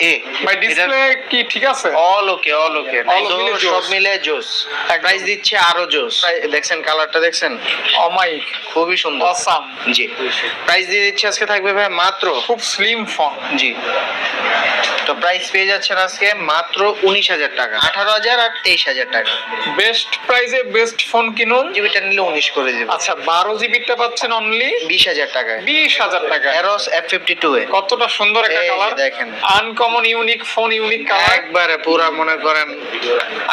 এ ভাই ডিসপ্লে কি ঠিক আছে? অল ওকে অল ওকে সব মিলে জোস প্রাইস দিচ্ছে আরও জোস দেখছেন কালারটা দেখছেন? অমাইক খুবই সুন্দর। অসাম জি। প্রাইস দিয়ে দিচ্ছে আজকে থাকবে ভাই মাত্র খুব স্লিম ফোন জি। তো প্রাইস পেয়ে যাচ্ছেন আজকে মাত্র উনিশ হাজার টাকা। আঠারো হাজার আর তেইশ হাজার টাকা। বেস্ট প্রাইসে বেস্ট ফোন কিনুন। জিবিটা নিলে উনিশ করে দেবে। আচ্ছা বারো জিবিটা পাচ্ছেন অনলি বিশ হাজার টাকায়। বিশ হাজার টাকা Arrows F fifty two A. কতটা সুন্দর একটা কালার দেখেন। Uncommon unique phone unique colour একবারে পুরা মনে করেন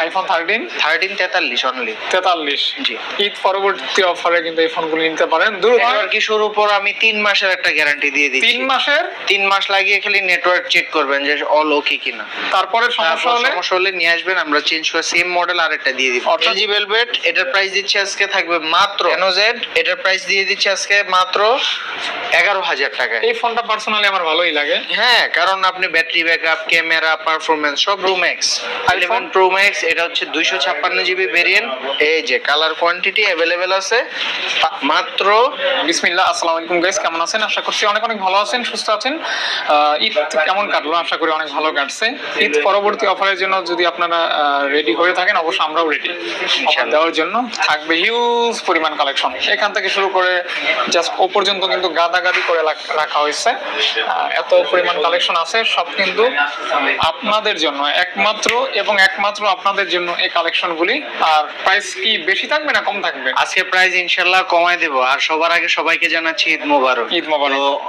আইফোন থার্টিন থার্টিন তেতাল্লিশ অনলি তেতাল্লিশ। জি। ঈদ পরবর্তী অফারে কিন্তু এই ফোনগুলো নিতে পারেন। দ্রুত নেটওয়ার্ক কিশোর উপর আমি তিন মাসের একটা গ্যারান্টি দিয়ে দিচ্ছি। তিন মাসের? তিন মাস লাগিয়ে খালি নেটওয়ার্ক চেক করবেন যে অল ওকে কিনা। তারপরে সমস্যা হলে? সমস্যা হলে নিয়ে আসবেন আমরা চেঞ্জ করে সেম মডেল আরেকটা দিয়ে দিব। এলজি ভেলভেট এটার প্রাইস দিচ্ছি আজকে থাকবে মাত্র এনোজেড এটার প্রাইস দিয়ে দিচ্ছে আজকে মাত্র এগারো হাজার টাকায়। এই ফোনটা পার্সোনালি আমার ভালোই লাগে। হ্যাঁ কারণ আপনি ব্যাটারি ব্যাকআপ ক্যামেরা পারফরমেন্স সব ইলেভেন প্রো ম্যাক্স এটা হচ্ছে দুইশো ছাপ্পান্ন জিবি ভেরিয়েন্ট এই যে কালার কোয়ান্টিটি অ্যাভেলেবেল আছে। মাত্র বিসমিল্লাহ আসসালামু আলাইকুম গাইস কেমন আছেন? আশা করছি অনেক অনেক ভালো আছেন সুস্থ আছেন। ঈদ কেমন কাটলো? আশা করি অনেক ভালো কাটছে। ঈদ পরবর্তী অফারের জন্য যদি আপনারা রেডি হয়ে থাকেন অবশ্যই আমরাও রেডি দেওয়ার জন্য থাকবে হিউজ পরিমাণ কালেকশন এখান থেকে শুরু করে জাস্ট ও পর্যন্ত কিন্তু গাদাগাদি করে রাখা হয়েছে। এত পরিমাণ কালেকশন আছে সব কিন্তু আপনাদের জন্য একমাত্র এবং একমাত্র আপনাদের জন্য এই কালেকশনগুলি আর প্রাইস কি বেশি থাকবে না কম থাকবে? আজকে প্রাইস ইনশাল্লাহ কমায় দেব আর সবার আগে সবাইকে জানাচ্ছি ঈদ মোবারক। ঈদ মোবারক।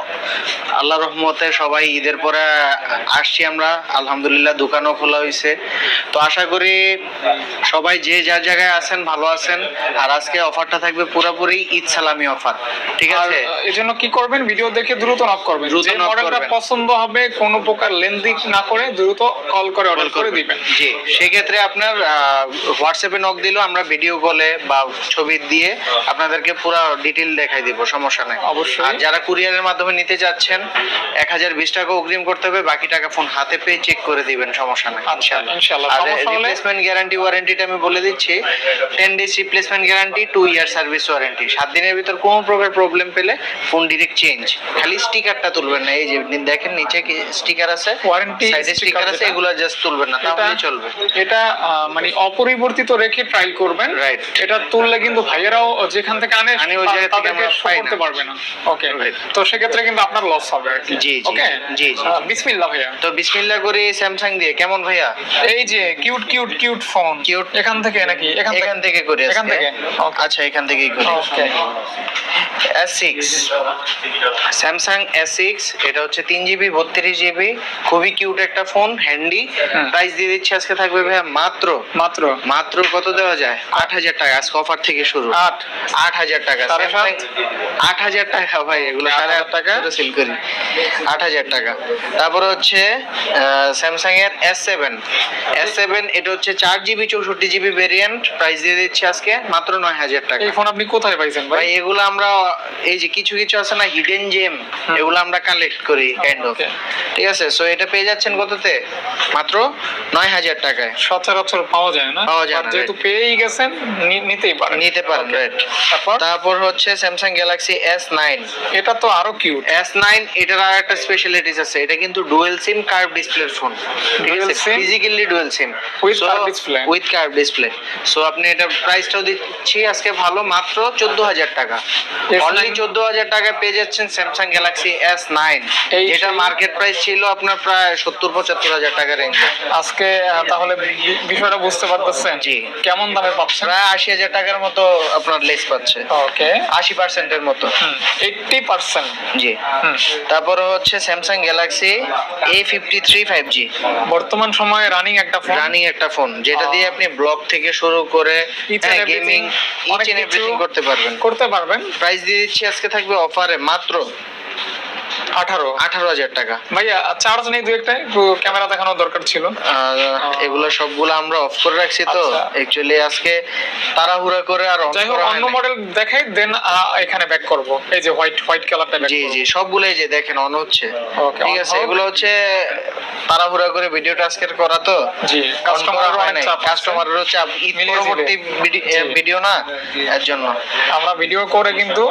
আল্লাহ রহমতে সবাই ঈদের পরে আসছি আমরা আলহামদুলিল্লাহ দোকানও খোলা হয়েছে তো আশা করি সবাই যে যার জায়গায় আছেন ভালো আছেন আর আজকে অফারটা থাকবে পুরোপুরি ঈদ সালামি অফার ঠিক আছে? এই জন্য কি করবেন? ভিডিও দেখে দ্রুত নক করবেন। দ্রুত মডেলটা করবেন। পছন্দ হবে কোনো প্রকার লেন্দি না করে দ্রুত কল করে অর্ডার করে দিবেন। জি। সেক্ষেত্রে আপনার হোয়াটসঅ্যাপে নক দিলেও আমরা ভিডিও কলে বা ছবি দিয়ে আপনাদেরকে পুরো ডিটেল দেখাই দিব সমস্যা নাই। অবশ্যই। আর যারা কুরিয়ারের মাধ্যমে নিতে যাচ্ছেন এক হাজার বিশ টাকা অগ্রিম করতে হবে বাকি টাকা ফোন হাতে পেয়ে চেক করে দিবেন সমস্যা নাই আচ্ছা, ইনশাআল্লাহ। আর রিপ্লেসমেন্ট গ্যারান্টি ওয়ারেন্টিটা আমি বলে দিচ্ছি। Ten days replacement guarantee two year service warranty সাত দিনের ভিতর কোনো প্রকার প্রবলেম পেলে ফোন ডিরেক্ট চেঞ্জ খালি স্টিকারটা তুলবেন না এই যে দেখেন নিচে কি স্টিকার আছে? Sticker স্টিকার আছে এগুলো জাস্ট তুলবেন না তাহলেই চলবে। এটা মানে অপরিবর্তিত রেখে ট্রায়াল করবেন। Right. এটা তুললে কিন্তু ভাইয়েরাও যেখান থেকে আনে আনে ওই জায়গা থেকে আমরা পাই করতে পারবে না। ওকে. তো সেক্ষেত্রে কিন্তু আপনার লস হবে আর কি। জি, জি, ওকে জি, জি। বিসমিল্লাহ ভাইয়া। তো বিসমিল্লাহ করি স্যামসাং দিয়ে কেমন ভাইয়া? এই যে cute cute cute phone Cute। এখান থেকে নাকি? এখান থেকে করি এখান থেকে? আচ্ছা এখান থেকেই করি। Okay S six Samsung S six এটা হচ্ছে তিন জিবি বত্রিশ জিবি খুবই কিউট একটা ফোন হ্যান্ডি প্রাইস দিয়ে দিচ্ছে আজকে থাকবে ভাইয়া মাত্র। মাত্র। মাত্র কত দেওয়া যায়? আট হাজার টাকা আজকে অফার থেকে শুরু। আট। আট হাজার টাকা আট হাজার টাকা ভাই এগুলো সাড়ে আট টাকা? সেল করি। আট হাজার টাকা। তারপরে হচ্ছে স্যামসাং এর এস সেভেন এস সেভেন এটা হচ্ছে চার জিবি চৌষট্টি জিবি ভেরিয়েন্ট প্রাইস দিয়ে দিচ্ছি আজকে মাত্র নয় হাজার টাকা। এই ফোন আপনি কোথায় পাইছেন ভাই? ভাই এগুলো আমরা এই যে কিছু কিছু আছে না হিডেন জেম এগুলো আমরা কালেক্ট করি কাইন্ড অফ ঠিক আছে? সো এটা পেয়ে যাচ্ছেন কততে? মাত্র নয় হাজার টাকায়। সচরাচর পাওয়া যায় না পাওয়া যায় না, যেহেতু পেয়েই গেছেন নিতেই পারেন। নিতে পারেন রাইট তারপর? তারপর হচ্ছে স্যামসাং গ্যালাক্সি এস নাইন এটা তো আরও কিউট এস নাইন এটার আর একটা স্পেশালিটিস আছে। এটা কিন্তু dual SIM curve display phone ঠিক আছে? Physically dual SIM? With curve display so আপনি এটা প্রাইসটাও দিচ্ছি আজকে ভালো মাত্র চোদ্দ হাজার টাকা। S9? অনলি চোদ্দ হাজার টাকা পেয়ে যাচ্ছেন স্যামসাং গ্যালাক্সি এস নাইন যেটা মার্কেট প্রাইস ছিল আপনার প্রায় সত্তর পঁচাত্তর হাজার টাকা রেঞ্জে আজকে তাহলে বিষয়টা বুঝতে পারতেছেন? জি। কেমন দামে পাচ্ছেন? প্রায় আশি হাজার টাকার মতো আপনার লেস পাচ্ছে। ওকে। আশি পার্সেন্টের মতো। এইটটি পার্সেন্ট জি। তারপরে হচ্ছে Samsung Galaxy A fifty three five G বর্তমান সময়ে রানিং একটা ফোন রানিং একটা ফোন যেটা দিয়ে আপনি ব্লগ থেকে শুরু করে গেমিং এন্ড করতে পারবেন। করতে পারবেন। প্রাইস দিয়ে দিচ্ছি আজকে থাকবে অফারে মাত্র আঠারো। আঠারো হাজার টাকা। ভাইয়া চার্জ নেই দু একটা একটু ক্যামেরা দেখানোর দরকার ছিল। এগুলো সবগুলো আমরা অফ করে রাখছি তো। আচ্ছা। অ্যাকচুয়ালি আজকে তাড়াহুড়া করে আর যাই হোক অন্য মডেল দেখাই দেন এখানে ব্যাক করব। এই যে হোয়াইট হোয়াইট কালারটা ব্যাক জি জি সবগুলোই যে দেখেন অন হচ্ছে। ঠিক আছে এগুলো হচ্ছে তাড়াহুড়া করে ভিডিওটা আজকের করা তো। জি কাস্টমারের অনেক চাপ। কাস্টমারেরও ঈদ পরবর্তী ভিডিও না? এর জন্য। আমরা ভিডিও করে কিন্তু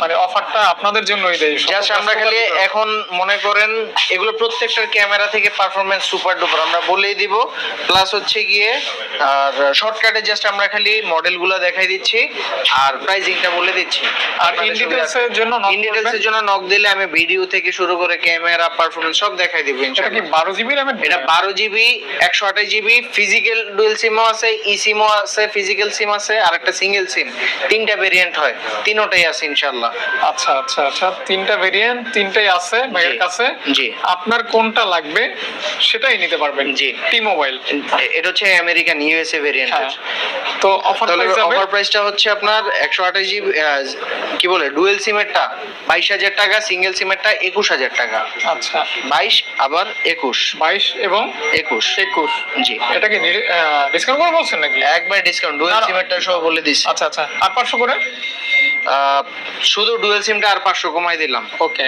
মানে অফারটা আপনাদের জন্যই দেই। জাস্ট আমরা খালি এখন মনে করেন এগুলো প্রত্যেকটার ক্যামেরা থেকে পারফরমেন্স সুপার ডুপার আমরা বলেই দিব। প্লাস হচ্ছে গিয়ে আর শর্টকাটে জাস্ট আমরা খালি মডেলগুলো দেখাই দিচ্ছি আর প্রাইজিংটা বলে দিচ্ছি। আর ইন এর জন্য ইন এর জন্য নক দিলে আমি ভিডিও থেকে শুরু করে ক্যামেরা পারফরমেন্স সব দেখাই দিব এটা কি ইনশাআল্লাহ। বারো জিবি র্যামের এটা বারো জিবি একশো আঠাশ জিবি ফিজিক্যাল ডুয়েল সিমও আছে ই সিমও আছে ফিজিক্যাল সিম আছে আর একটা সিঙ্গেল সিম তিনটা ভেরিয়েন্ট হয় তিনোটাই আছে ইনশাল্লাহ আচ্ছা আচ্ছা আচ্ছা তিনটা ভেরিয়েন্ট তিনটাই আছে ভাইয়ের কাছে। জি। আপনার কোনটা লাগবে সেটাই নিতে পারবেন। জি। টি মোবাইল এটা হচ্ছে আমেরিকান ইউএসএ ভেরিয়েন্ট হ্যাঁ। তো অফার প্রাইস অফার প্রাইসটা হচ্ছে আপনার একশো আঠাশ জিবি কি বলে ডুয়েল সিমেরটা বাইশ হাজার টাকা সিঙ্গেল সিমেরটা একুশ হাজার টাকা। আচ্ছা। বাইশ আবার একুশ। বাইশ এবং একুশ। একুশ। জি। এটা কি ডিসকাউন্ট করে বলছেন নাকি? একবার ডিসকাউন্ট ডুয়েল। সিমেরটা সহ বলে দিচ্ছি আচ্ছা আচ্ছা। আর পাঁচশো করে? আহ, শুধু ডুয়েল সিমটা আর পাঁচশো কমাই দিলাম। ওকে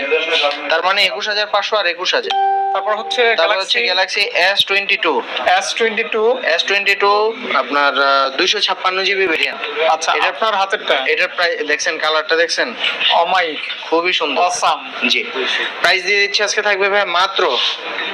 তার মানে একুশ হাজার পাঁচশো আর একুশ হাজার। তারপর হচ্ছে তারপর হচ্ছে Galaxy S twenty two S twenty two S twenty two আপনার দুইশো ছাপ্পান্ন জিবি ভেরিয়েন্ট আচ্ছা এটা আপনার হাতেরটা? এটার প্রাইস দেখছেন কালারটা দেখছেন? অমাইক খুবই সুন্দর। অসাম জি। প্রাইস দিয়ে দিচ্ছি আজকে থাকবে ভাই মাত্র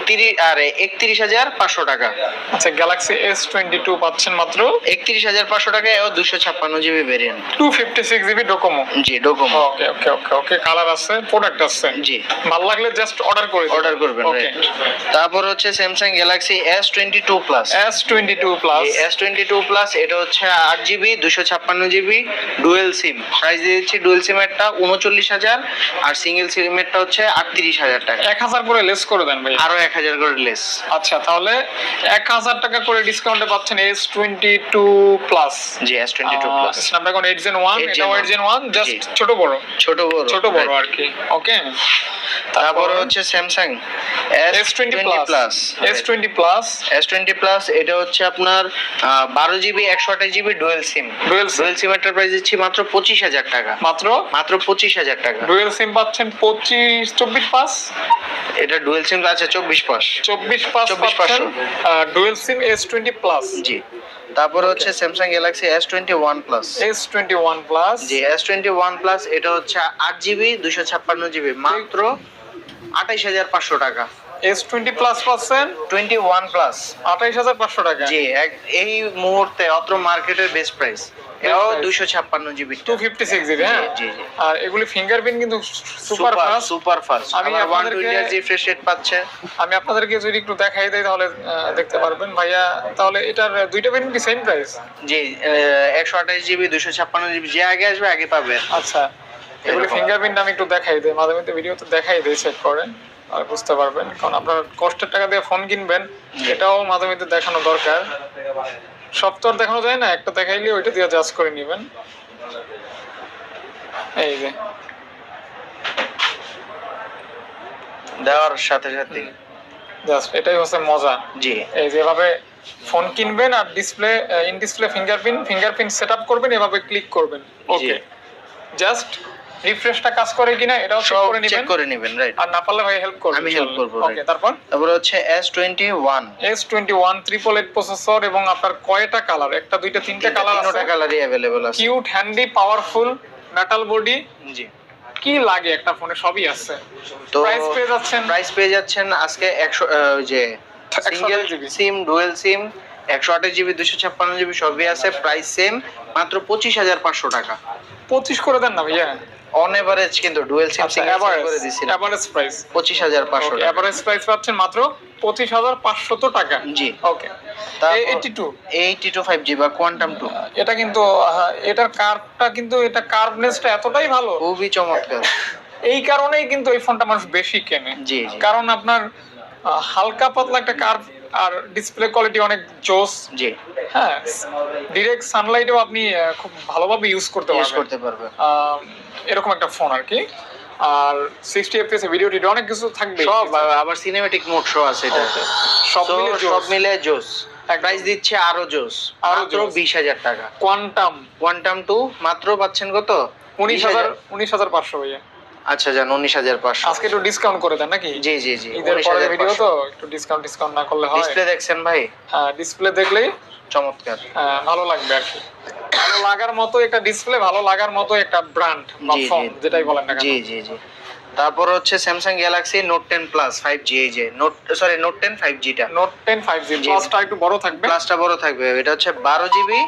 তিরিশ আরে একত্রিশ হাজার পাঁচশো টাকা। আচ্ছা গ্যালাক্সি এস টোয়েন্টি টু পাচ্ছেন মাত্র? একত্রিশ হাজার পাঁচশো টাকা ও দুশো ছাপ্পান্ন GB variant two fifty six GB Docomo জি Docomo okay okay okay okay colour আছে প্রোডাক্ট আছে জি। ভালো লাগলে জাস্ট অর্ডার করে অর্ডার করবেন ওকে. তারপর হচ্ছে Samsung Galaxy S twenty two plus S twenty two plus S twenty two plus এটা হচ্ছে আট জিবি দুশো ছাপ্পান্ন জিবি ডুয়েল সিম প্রাইস দিয়ে দিচ্ছি ডুয়েল সিমেরটা উনচল্লিশ হাজার আর সিঙ্গেল সিমেরটা হচ্ছে আটত্রিশ হাজার টাকা। এক হাজার করে লেস করে দেন ভাই আরও এক হাজার করে লেস আচ্ছা তাহলে এক হাজার টাকা করে ডিসকাউন্টে পাচ্ছেন এস টোয়েন্টি টু প্লাস জি S twenty two plus Snapdragon eight gen one 8 Gen এটাও এইট জেন ওয়ান জাস্ট ছোট বড়। ছোট বড় ছোট বড় আর কি ওকে তারপরে হচ্ছে Samsung S twenty plus plus এটা হচ্ছে আপনার বারো জিবি একশো আঠাশ GB dual SIM dual SIM dual সিমেরটার price দিচ্ছি মাত্র টাকা। মাত্র? টাকা। ডুয়েল সিম পাচ্ছেন পঁচিশ চব্বিশ পাস? এটা ডুয়েল সিম আছে চব্বিশ পাস। চব্বিশ পাস 24 পাচ্ছেন dual SIM S twenty plus জি। তারপরে হচ্ছে Samsung Galaxy S twenty one plus S twenty one plus জি এস টোয়েন্টি ওয়ান প্লাস এটা হচ্ছে আট জিবি দুশো ছাপ্পান্ন জিবি মাত্র আঠাইশ হাজার পাঁচশো টাকা। এস টোয়েন্টি প্লাস পাচ্ছেন টোয়েন্টি ওয়ান প্লাস আঠাইশ হাজার পাঁচশো টাকা। জি এক এই মুহূর্তে অত্র মার্কেটের বেস্ট প্রাইস এও price। দুশো ছাপ্পান্ন GB two. Fifty six GB হ্যাঁ? জি, জি। আর এগুলি ফিঙ্গারপ্রিন্ট কিন্তু সুপার ফাস্ট সুপার ফাস্ট আমি ওয়ান আপনাদেরকে- টোয়েন্টি রিফ্রেশ রেট পাচ্ছে। আমি আপনাদেরকে যদি একটু দেখাই দেই তাহলে আহ, দেখতে পারবেন। ভাইয়া তাহলে এটার দুইটা ভেরিয়েন্ট কি সেম প্রাইস জি একশো আঠাশ জিবি দুশো ছাপ্পান্ন জিবি যে আগে আসবে আগে পাবে। আচ্ছা। এগুলি এরকম। ফিঙ্গারপ্রিন্ট আমি একটু দেখাই দিই। মাঝে মধ্যে ভিডিওতে দেখাই দিই চেক করে আর বুঝতে পারবেন। কারণ আপনার কষ্টের টাকা দিয়ে ফোন কিনবেন এটাও মাঝে মধ্যে দেখানো দরকার। সব তো আর দেখানো যায় না একটা দেখাইলে ওইটা দিয়ে জাজ করে নেবেন। এই যে। দেওয়ার সাথে সাথে। জাস্ট এটাই হচ্ছে মজা। জি। এই যেভাবে ফোন কিনবেন আর display in display fingerprint fingerprint set up করবেন এভাবে ক্লিক করবেন। ওকে জাস্ট রিফ্রেশটা কাজ করে কিনা এটাও চেক করে চেক করে নেবেন রাইট আর না পারলে ভাই হেল্প করবেন আমি help করব, ওকে right. তারপর? হচ্ছে S twenty one S twenty one triple eight processor এবং আপনার কয়টা কালার একটা দুইটা তিনটা কালার আছে তিনটা কালারই অ্যাভেলেবল আছে। Cute handy powerful metal body জি। কি লাগে একটা ফোনে সবই আছে। তো প্রাইস পেয়ে যাচ্ছেন? প্রাইস পেয়ে যাচ্ছেন আজকে একশো আহ, ওই যে সিঙ্গেল সিম ডুয়েল সিম একশো আঠাশ জিবি দুশো ছাপ্পান্ন জিবি সবই আছে প্রাইস সেম মাত্র পঁচিশ হাজার পাঁচশো টাকা। পঁচিশ করে দেন না ভাইয়া? অন এভারেজ কিন্তু ডুয়েল সিম সিঙ্গেল এভারেজ করে দিছিলাম এভারেজ প্রাইস পঁচিশ হাজার পাঁচশো টাকা। এভারেজ প্রাইস পাচ্ছেন মাত্র পঁচিশ হাজার পাঁচশত টাকা। জি। ওকে তারপর- eighty two eighty two five G বা কোয়ান্টাম টু এটা কিন্তু এটার কার্ভটা কিন্তু এটা কার্ভনেসটা এতটাই ভালো। খুবই চমৎকার। এই কারণেই কিন্তু এই ফোনটা মানুষ বেশি কেনে। জি কারণ আপনার হালকা পাতলা একটা কার্ভ আর ডিসপ্লে কোয়ালিটি অনেক জোস। জি। হ্যাঁ ডিরেক্ট সানলাইটেও আপনি খুব ভালোভাবে ইউজ করতে ইউজ পারবেন। করতে পারবে। এরকম একটা ফোন আর কি। আর সিক্সটি এফপিএস ভিডিও টিডিও অনেক কিছু থাকবে। সব আবার সিনেমেটিক মোড শো আছে এটা সব মিলে সব মিলে জোস। প্রাইস দিচ্ছে আরও জোস। আরও। বিশ হাজার টাকা। কোয়ান্টাম কোয়ান্টাম টু মাত্র পাচ্ছেন কত? উনিশ হাজার। উনিশ হাজার পাঁচশো ভাইয়া। আচ্ছা যান উনিশ হাজার পাঁচশো। আজকে একটু ডিসকাউন্ট করে দেন নাকি? জি জি জি ঈদের পরে ভিডিও তো একটু ডিসকাউন্ট ডিসকাউন্ট না করলে হয়। ডিসপ্লে দেখছেন ভাই? হ্যাঁ ডিসপ্লে দেখলেই চমৎকার। আহ, ভালো লাগবে আর কি। ভালো লাগার মতো একটা ডিসপ্লে ভালো লাগার মতো একটা ব্র্যান্ড বা ফোন যেটাই বলেন না জি জি জি। তারপর হচ্ছে Samsung Galaxy Note ten plus five G এই যে note sorry note ten five জিটা note ten five G. প্লাসটা একটু বড় থাকবে। প্লাসটা বড় থাকবে। এটা হচ্ছে বারো জিবি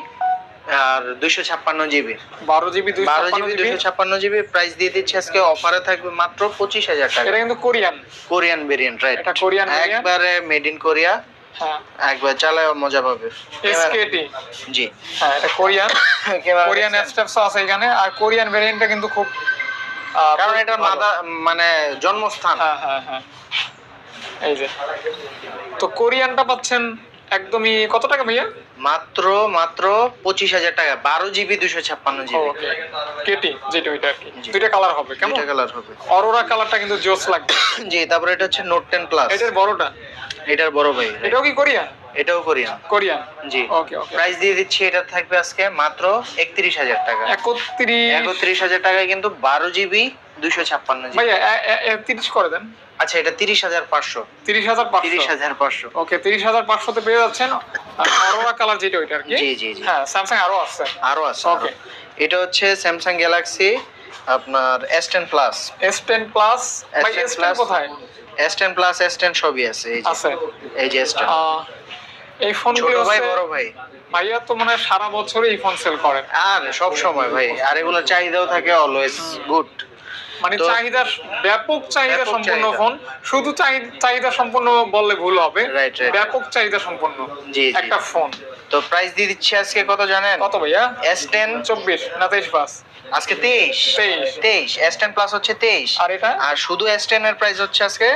আর দুইশো ছাপ্পান্ন জিবি। বারো জিবি বারো জিবি দুইশো ছাপ্পান্ন জিবি। প্রাইস দিয়ে দিচ্ছে আজকে অফারে থাকবে মাত্র পঁচিশ হাজার টাকা। এটা কিন্তু কোরিয়ান। কোরিয়ান ভেরিয়েন্ট রাইট এটা কোরিয়ান? একবারে মেড ইন কোরিয়া একবার চালায় মজা পাবে। এসকেটি জি। হ্যাঁ এটা কোরিয়ান। কোরিয়ান? স্টেপস আছে এখানে। আর কোরিয়ান ভেরিয়েন্টটা কিন্তু খুব কারণ ভালো। মাথা মানে জন্মস্থান। হ্যাঁ হ্যাঁ হ্যাঁ। এই যে। তো কোরিয়ানটা পাচ্ছেন একদমই কত টাকা ভাইয়া? মাত্র মাত্র পঁচিশ হাজার টাকা বারো জিবি দুশো ছাপ্পান্ন জিবি। কেটি যেটা ওইটা আর কি। দুইটা কালার হবে কেমন? দুইটা কালার হবে। অরোরা কালারটা কিন্তু জোস লাগবে। জি তারপরে এটা হচ্ছে নোট টেন প্লাস এটার বড়টা? এটার বড় ভাই। এটাও কি কোরিয়ান? এটাও কোরিয়ান। কোরিয়ান? জি। Okay okay. প্রাইস দিয়ে দিচ্ছি এটা থাকবে আজকে মাত্র একত্রিশ হাজার টাকা। একত্রিশ। একত্রিশ হাজার টাকায় কিন্তু বারো জিবি দুশো ছাপ্পান্ন ভাইয়া তিরিশ করে দেন। আচ্ছা এটা তিরিশ হাজার পাঁচশো। তিরিশ হাজার তিরিশ হাজার পাঁচশো। ওকে তিরিশ হাজার পাঁচশোতে পেয়ে যাচ্ছেন। অরোরা কালার যেটা ওইটা আর কি? জি, জি, জি। হ্যাঁ স্যামসাং আরও আছে। আরও আছে. আরও। এটা হচ্ছে স্যামসাং গ্যালাক্সি আপনার S ten plus S ten plus S10 S ten Plus। কোথায়? S ten plus S ten সবই আছে এই যে। এই যে এস টেন এই ফোনগুলো ভাই বড় ভাই। ভাইয়া তো মনে হয় সারা বছরই এই ফোন সেল করেন আর সব সময় ভাই আর এগুলো চাহিদাও থাকে অলওয়েজ গুড মানে চাহিদা ব্যাপক চাহিদা সম্পন্ন ফোন শুধু চাহি- চাহিদা সম্পন্ন বললে ভুল হবে. ব্যাপক চাহিদা জি। একটা ফোন তো প্রাইস দিয়ে দিচ্ছি আজকে কত জানেন? কত ভাইয়া? এস টেন চব্বিশ না তেইশ পাস আজকে তেইশ। 23 তেইশ। এস টেন প্লাস হচ্ছে তেইশ। আর এটা? আর শুধু এস টেন এর প্রাইস হচ্ছে আজকে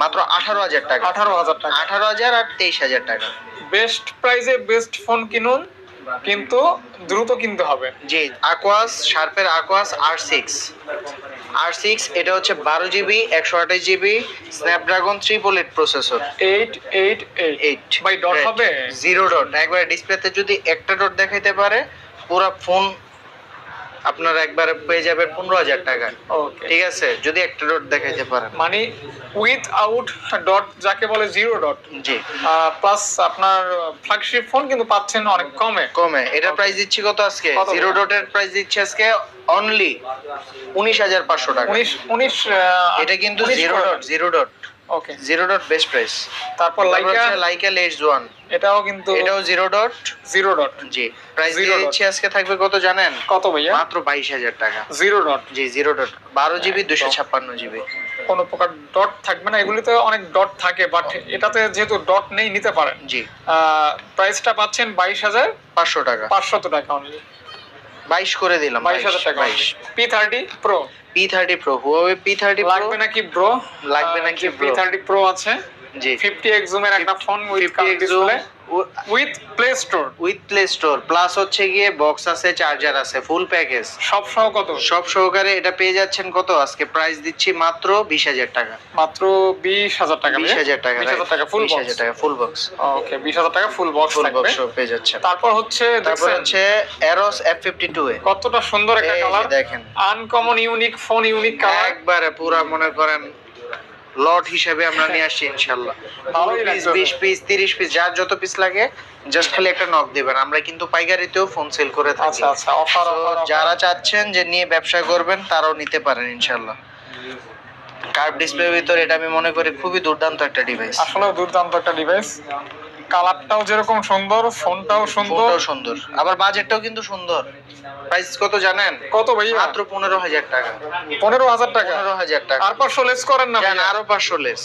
মাত্র আঠারো হাজার টাকা। আঠারো হাজার টাকা। আঠারো হাজার আর তেইশ হাজার টাকা। বেস্ট প্রাইসে বেস্ট ফোন কিনুন। কিন্তু দ্রুত কিনতে হবে। জি। Aquos শার্পের Aquos R six R six এটা হচ্ছে বারো জিবি একশো আঠাশ GB Snapdragon triple eight processor eight eight eight eight ভাই ডট হবে? জিরো ডট একবারে ডিসপ্লেতে যদি একটা ডট দেখাইতে পারে পুরো ফোন আপনার একবারে পেয়ে যাবেন পনেরো হাজার টাকা। ঠিক আছে? যদি একটা ডট দেখাইতে পারেন। মানে উইথ আউট ডট যাকে বলে জিরো ডট জি। প্লাস আপনার ফ্ল্যাগশিপ ফোন কিন্তু পাচ্ছেন অনেক কমে। কমে। এটা প্রাইস দিচ্ছি কত আজকে? জিরো ডটের প্রাইস দিচ্ছি আজকে অনলি উনিশ হাজার পাঁচশো টাকা। উনিশ উনিশ এটা কিন্তু zero dot zero dot okay zero dot best price তারপর লাইকা লাইকা ওয়ান এটাও কিন্তু এটাও জিরো ডট জিরো ডট জি। প্রাইস আজকে থাকবে কত জানেন? কত ভাইয়া? মাত্র বাইশ হাজার টাকা। Zero dot G zero dot বারো জিবি দুশো ছাপ্পান্ন জিবি কোনো প্রকার ডট থাকবে না। এগুলিতে অনেক ডট থাকে বাট এটাতে যেহেতু ডট নেই নিতে পারেন। জি। প্রাইসটা পাচ্ছেন বাইশ হাজার পাঁচশো টাকা। পাঁচশত টাকা অনলি বাইশ করে দিলাম বাইশ হাজার টাকা। বাইশ। P thirty pro P thirty pro Huawei P thirty pro লাগবে নাকি ব্রো লাগবে নাকি পি থার্টি প্রো আছে। জি। ফিফটি এক্সুমের একটা phone with fifty display with play store with play store plus হচ্ছে গিয়ে বক্স আছে চার্জার আছে ফুল প্যাকেজ সব সহ কত? সব সহকারে এটা পেয়ে যাচ্ছেন কত? আজকে প্রাইস দিচ্ছি মাত্র বিশ হাজার টাকা। মাত্র বিশ হাজার টাকা বিশ হাজার টাকা বিশ হাজার টাকা ফুল হাজার টাকা ফুল বক্স ওকে বিশ হাজার টাকা ফুল বক্স ফুল বক্স পেয়ে যাচ্ছেন। তারপর হচ্ছে তারপর হচ্ছে Arrows F fifty two A. কতটা সুন্দর একটা কালার দেখেন। Uncommon unique phone unique colour একবারে পুরা মনে করেন লট হিসেবে আমরা নিয়ে আসছি ইনশাল্লাহ ভালোই পিস। বিশ পিস তিরিশ পিস যার যত পিস লাগে জাস্ট খালি একটা নক দিবেন। আমরা কিন্তু পাইকারিতেও ফোন সেল করে থাকি। আচ্ছা আচ্ছা অফার অফার যারা চাচ্ছেন যে নিয়ে ব্যবসা করবেন তারাও নিতে পারেন ইনশাল্লাহ কার্ভ ডিসপ্লের ভিতর এটা আমি মনে করি খুবই দুর্দান্ত একটা ডিভাইস আসলে দুর্দান্ত একটা ডিভাইস কালারটাও যেরকম সুন্দর ফোনটাও সুন্দর। সুন্দর। আবার বাজেটটাও কিন্তু সুন্দর। প্রাইস কত জানেন? কত ভাই মাত্র পনেরো হাজার টাকা। পনেরো হাজার টাকা। পনেরো হাজার টাকা। আর পাঁচশো লেস করেন না? আরও পাঁচশো লেস